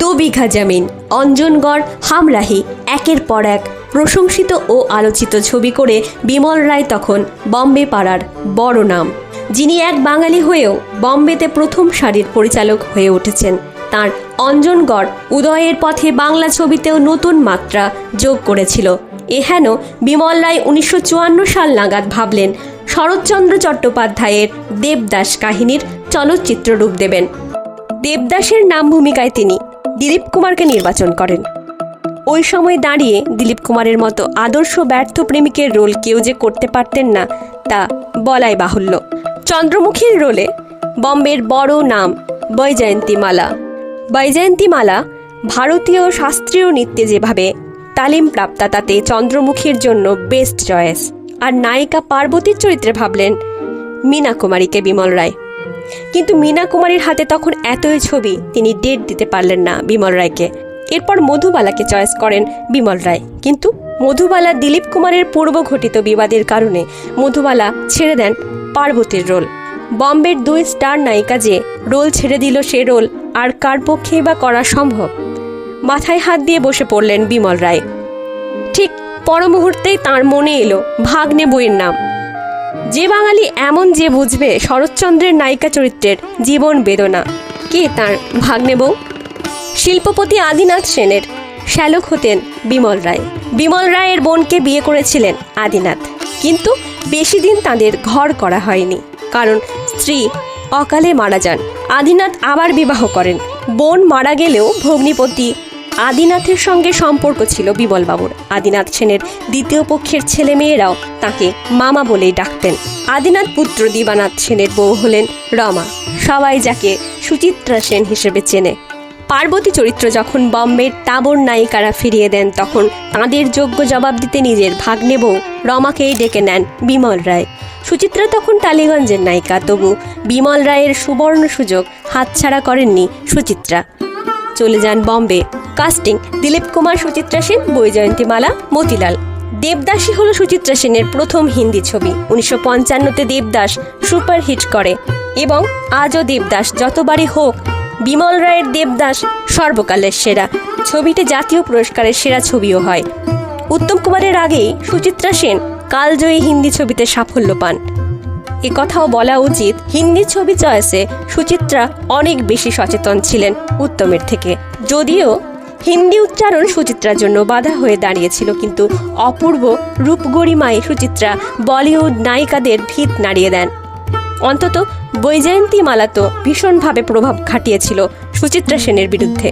দু বিঘা জমিন, অঞ্জনগড়, হামরাহি, একের পর এক। প্রশংসিত ও আলোচিত ছবি করে বিমল রায় তখন বম্বে পাড়ার বড় নাম, যিনি এক বাঙালি হয়েও বম্বেতে প্রথম সারির পরিচালক হয়ে উঠেছেন। তার অঞ্জনগড় উদয়ের পথে বাংলা ছবিতেও নতুন মাত্রা যোগ করেছিল। এহেন বিমল রায় উনিশশো চুয়ান্ন সাল নাগাদ ভাবলেন, শরৎচন্দ্র চট্টোপাধ্যায়ের দেবদাস কাহিনীর চলচ্চিত্র রূপ দেবেন। দেবদাসের নাম ভূমিকায় তিনি দিলীপ কুমারকে নির্বাচন করেন। ওই সময় দাঁড়িয়ে দিলীপ কুমারের মতো আদর্শ ব্যর্থ প্রেমিকের রোল কেউ যে করতে পারতেন না, তা বলাই বাহুল্য। চন্দ্রমুখীর রোলে বম্বের বড় নাম বৈজয়ন্তীমালা। বৈজয়ন্তীমালা ভারতীয় শাস্ত্রীয় নৃত্যে যেভাবে তালিম প্রাপ্তা, তাতে চন্দ্রমুখীর জন্য বেস্ট চয়েস আর নায়িকা পার্বতীর চরিত্রে ভাবলেন মীনা কুমারীকে বিমল রায়। কিন্তু মীনা কুমারীর হাতে তখন এতই ছবি, তিনি ডেট দিতে পারলেন না বিমল রায়কে। এরপর মধুবালাকে চয়েস করেন বিমল রায়। কিন্তু মধুবালা দিলীপ কুমারের পূর্ব ঘটিত বিবাদের কারণে মধুবালা ছেড়ে দেন পার্বতীর রোল বম্বের দুই স্টার নায়িকা যে রোল ছেড়ে দিল সে রোল আর কার পক্ষেই বা করা সম্ভব? মাথায় হাত দিয়ে বসে পড়লেন বিমল রায়। ঠিক পর মুহূর্তেই তাঁর মনে এলো ভাগ্নে বইয়ের নাম। যে বাঙালি এমন যে বুঝবে শরৎচন্দ্রের নায়িকা চরিত্রের জীবন বেদনা। কে তার ভাগ্নে বউ? শিল্পপতি আদিনাথ সেনের শ্যালক হতেন বিমল রায়। বিমল রায়ের বোনকে বিয়ে করেছিলেন আদিনাথ। কিন্তু বেশি দিন তাদের ঘর করা হয়নি। কারণ স্ত্রী অকালে মারা যান। আদিনাথ আবার বিবাহ করেন। বোন মারা গেলেও ভগ্নিপতি আদিনাথের সঙ্গে সম্পর্ক ছিল বিমলবাবুর। আদিনাথ সেনের দ্বিতীয় পক্ষের ছেলে মেয়েরাও তাকে মামা বলেই ডাকতেন। আদিনাথ পুত্র দিবানাথ সেনের বউ হলেন রমা। সবাই যাকে সুচিত্রা সেন হিসেবে চেনে। পার্বতী চরিত্র যখন বম্বের তাবর নায়িকারা ফিরিয়ে দেন, তখন তাঁদের যোগ্য জবাব দিতে নিজের ভাগ্নে বউ রমাকেই ডেকে নেন বিমল রায়। সুচিত্রা তখন টালিগঞ্জের নায়িকা, তবু বিমল রায়ের সুবর্ণ সুযোগ হাতছাড়া করেননি সুচিত্রা। চলে যান বম্বে। কাস্টিং, দিলীপ কুমার, সুচিত্রা সেন বৈজয়ন্তীমালা মতিলাল। দেবদাসী হল সুচিত্রা সেনের প্রথম হিন্দি ছবি। উনিশশো পঞ্চান্নতে দেবদাস সুপারহিট করে এবং আজও দেবদাস যতবারই হোক বিমল রায়ের দেবদাস সর্বকালের সেরা। ছবিটি জাতীয় পুরস্কারের সেরা ছবিও হয়। উত্তম কুমারের আগেই সুচিত্রা সেন কালজয়ী হিন্দি ছবিতে সাফল্য পান। এ কথাও বলা উচিত, হিন্দি ছবি চয়েসে সুচিত্রা অনেক বেশি সচেতন ছিলেন উত্তমের থেকে। যদিও হিন্দি উচ্চারণ সুচিত্রার জন্য বাধা হয়ে দাঁড়িয়েছিল, কিন্তু অপূর্ব রূপগরিমায় সুচিত্রা বলিউড নায়িকাদের ভিত নাড়িয়ে দেন। অন্তত বৈজয়ন্তী মালা তো ভীষণভাবে প্রভাব খাটিয়েছিল সুচিত্রা সেনের বিরুদ্ধে।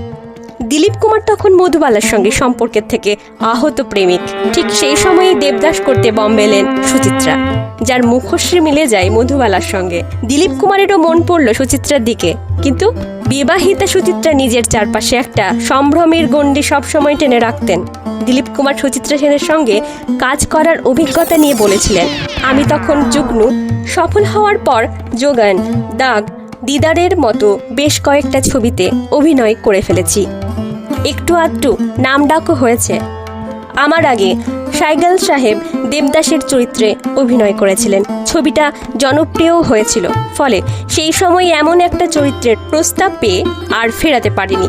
দিলীপ কুমার তখন মধুবালার সঙ্গে সম্পর্কের থেকে আহত প্রেমিক। ঠিক সেই সময়ে দেবদাস করতে বম্বে এলেন সুচিত্রা, যার মুখশ্রী মিলে যায় মধুবালার সঙ্গে। দিলীপ কুমারেরও মন পড়ল সুচিত্রার দিকে, কিন্তু বিবাহিতা সুচিত্রা নিজের চারপাশে একটা সম্ভ্রমের গণ্ডি সবসময় টেনে রাখতেন। দিলীপ কুমার সুচিত্রা সেনের সঙ্গে কাজ করার অভিজ্ঞতা নিয়ে বলেছিলেন, আমি তখন যুগ্নু, সফল হওয়ার পর যোগান, দাগ দিদারের মতো বেশ কয়েকটা ছবিতে অভিনয় করে ফেলেছি। একটু আধটু নাম ডাকও হয়েছে। আমার আগে সাইগাল সাহেব দেবদাসের চরিত্রে অভিনয় করেছিলেন। ছবিটা জনপ্রিয়ও হয়েছিল, ফলে সেই সময় এমন একটা চরিত্রের প্রস্তাব পেয়ে আর ফেরাতে পারিনি।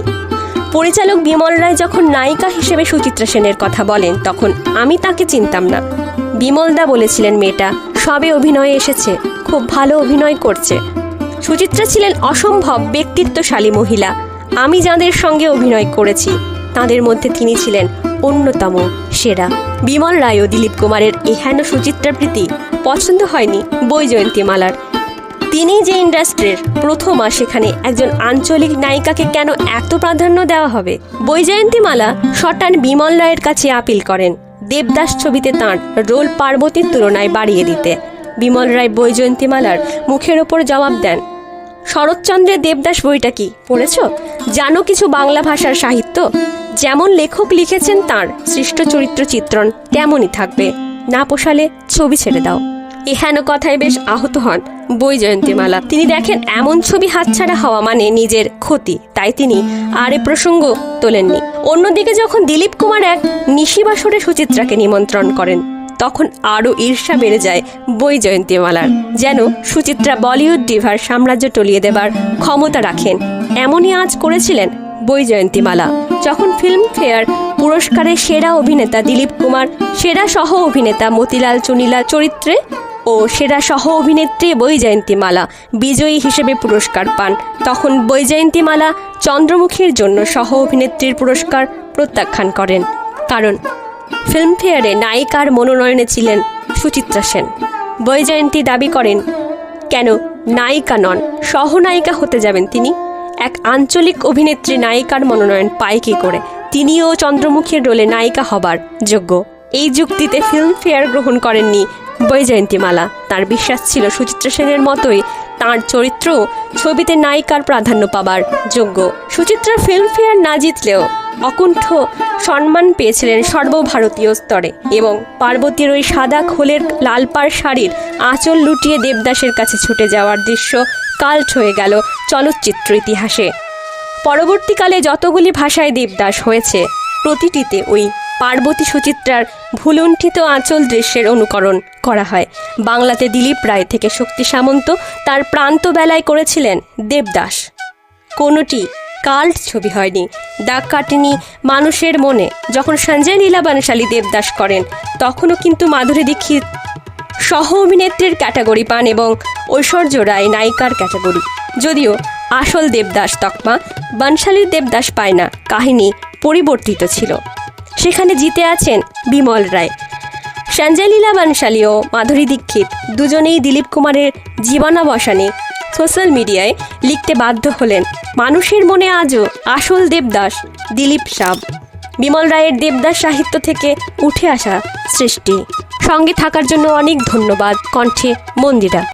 পরিচালক বিমল রায় যখন নায়িকা হিসেবে সুচিত্রা সেনের কথা বলেন, তখন আমি তাকে চিনতাম না। বিমলদা বলেছিলেন, মেয়েটা সবে অভিনয়ে এসেছে, খুব ভালো অভিনয় করছে। সুচিত্রা ছিলেন অসম্ভব ব্যক্তিত্বশালী মহিলা। আমি যাদের সঙ্গে অভিনয় করেছি, তাদের মধ্যে তিনি ছিলেন অন্যতম সেরা। বিমল রায় ও দিলীপ কুমারের এহেন সুচিত্রা প্রীতি পছন্দ হয়নি বৈজয়ন্তী মালার। তিনি যে ইন্ডাস্ট্রির প্রথম, সেখানে একজন আঞ্চলিক নায়িকাকে কেন এত প্রাধান্য দেওয়া হবে? বৈজয়ন্তী মালা শটান বিমল রায়ের কাছে আপিল করেন, দেবদাস ছবিতে তাঁর রোল পার্বতীর তুলনায় বাড়িয়ে দিতে। বিমল রায় বৈজয়ন্তীমালার মুখের ওপর জবাব দেন শরৎচন্দ্রের দেবদাস বইটা কি পড়েছ? জানো কিছু বাংলা ভাষার সাহিত্য? যেমন লেখক লিখেছেন তার সৃষ্ট চরিত্র চিত্রণ তেমনই থাকবে। না পোষালে ছবি ছেড়ে দাও। এহেন কথায় বেশ আহত হন বৈজয়ন্তীমালা। তিনি দেখেন, এমন ছবি হাতছাড়া হওয়া মানে নিজের ক্ষতি, তাই তিনি আর এ প্রসঙ্গ তোলেননি। অন্যদিকে যখন দিলীপ কুমার এক নিশিবাসরে সুচিত্রাকে নিমন্ত্রণ করেন তখন আরও ঈর্ষা বেড়ে যায় বৈজয়ন্তীমালার, যেন সুচিত্রা বলিউড ডিভার সাম্রাজ্য টলিয়ে দেবার ক্ষমতা রাখেন। এমনই আজ করেছিলেন বৈজয়ন্তীমালা। যখন ফিল্মফেয়ার পুরস্কারে সেরা অভিনেতা দিলীপ কুমার, সেরা সহ অভিনেতা মতিলাল চুনিলাল চরিত্রে ও সেরা সহ অভিনেত্রী বৈজয়ন্তীমালা বিজয়ী হিসেবে পুরস্কার পান, তখন বৈজয়ন্তীমালা চন্দ্রমুখীর জন্য সহ অভিনেত্রীর পুরস্কার প্রত্যাখ্যান করেন। কারণ ফিল্মফেয়ারে নায়িকার মনোনয়নে ছিলেন সুচিত্রা সেন। বৈজয়ন্তী দাবি করেন, কেন? নায়িকা নন, সহনায়িকা হতে যাবেন তিনি। এক আঞ্চলিক অভিনেত্রী নায়িকার মনোনয়ন পায় কী করে? তিনিও চন্দ্রমুখীর রোলে নায়িকা হবার যোগ্য। এই যুক্তিতে ফিল্মফেয়ার গ্রহণ করেননি বৈজয়ন্তীমালা তার বিশ্বাস ছিল সুচিত্রা সেনের মতোই তার চরিত্র, ছবিতে নায়িকার প্রাধান্য পাবার যোগ্য। সুচিত্রা ফিল্মফেয়ার না জিতলেও অকুণ্ঠ সম্মান পেয়েছিলেন সর্বভারতীয় স্তরে এবং পার্বতীর ওই সাদা খোলের লালপাড় শাড়ির আঁচল লুটিয়ে দেবদাসের কাছে ছুটে যাওয়ার দৃশ্য কাল্ট হয়ে গেল চলচ্চিত্র ইতিহাসে। পরবর্তীকালে যতগুলি ভাষায় দেবদাস হয়েছে প্রতিটিতে ওই পার্বতী সুচিত্রার ভুলুণ্ঠিত আঁচল দৃশ্যের অনুকরণ করা হয়। বাংলাতে দিলীপ রায় থেকে শক্তি সামন্ত তার প্রান্ত বেলায় করেছিলেন দেবদাস। কোনোটি কাল্ট ছবি হয়নি। দাগ কাটেনি মানুষের মনে। যখন সঞ্জয় লীলা বানশালী দেবদাস করেন, তখনও কিন্তু মাধুরী দীক্ষিত সহ অভিনেত্রীর ক্যাটাগরি পান এবং ঐশ্বর্য রায় নায়িকার ক্যাটাগরি। যদিও আসল দেবদাস তকমা বানশালীর দেবদাস পায় না কাহিনী পরিবর্তিত ছিল। সেখানে জিতে আছেন বিমল রায়। সঞ্জয় লীলা বানশালী ও মাধুরী দীক্ষিত দুজনেই দিলীপ কুমারের জীবনাবসানে সোশ্যাল মিডিয়ায় লিখতে বাধ্য হলেন। মানুষের মনে আজও আসল দেবদাস দিলীপ সাব। বিমল রায়ের দেবদাস সাহিত্য থেকে উঠে আসা সৃষ্টি। সঙ্গে থাকার জন্য অনেক ধন্যবাদ কণ্ঠে মন্দিরা।